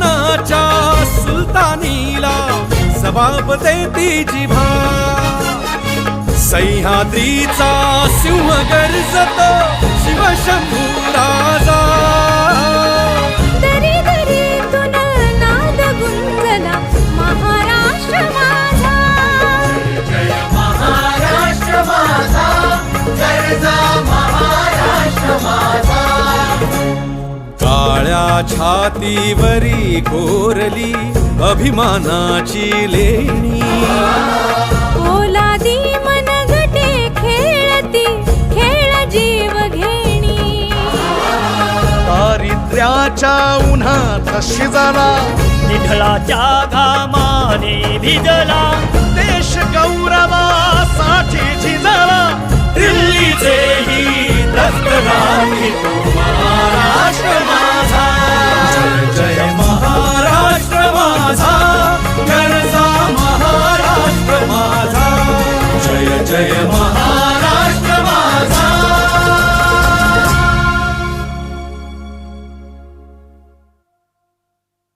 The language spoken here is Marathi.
हिंदुस्थानाच्या सुलतानीला जबाब देती जिभा सह्याद्रीचा सिंह गर्जत शिवशंभू राजा काळ्या छातीवरी कोरली अभिमानाची लेणी. ओलादी मनगटे खेळती खेळ जीव घेणी. दारिद्र्याच्या उन्हात शिजला निढळाच्या घामाने भिजला देश जय